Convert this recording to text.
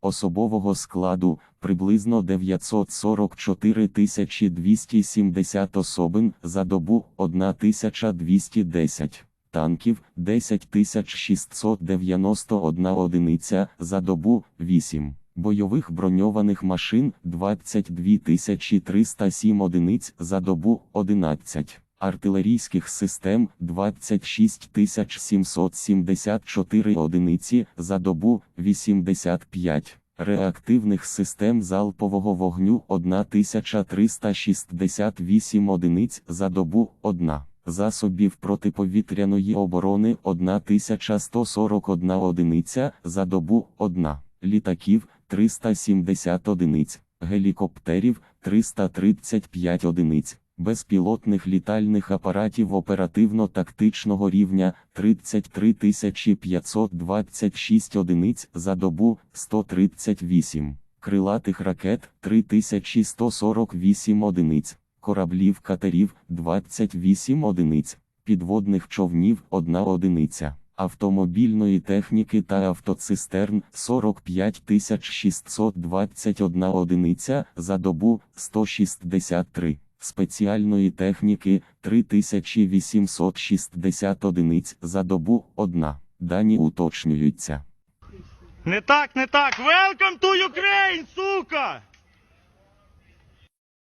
особового складу приблизно 944 270 особин за добу 1210 танків 10 691 одиниця за добу 8. Бойових броньованих машин 22 307 одиниць за добу 11. Артилерійських систем 26 774 одиниці за добу 85. Реактивних систем залпового вогню 1368 одиниць за добу 1. Засобів протиповітряної оборони 1141 одиниця за добу 1. Літаків 370 одиниць, гелікоптерів 335 одиниць, безпілотних літальних апаратів оперативно-тактичного рівня 33 526 одиниць за добу 138, крилатих ракет 3148 одиниць, кораблів катерів 28 одиниць, підводних човнів 1 одиниця. Автомобільної техніки та автоцистерн 45 621 одиниця за добу 163, спеціальної техніки 3860 одиниць за добу одна. Дані уточнюються. Не так, не так. Welcome to Ukraine, сука!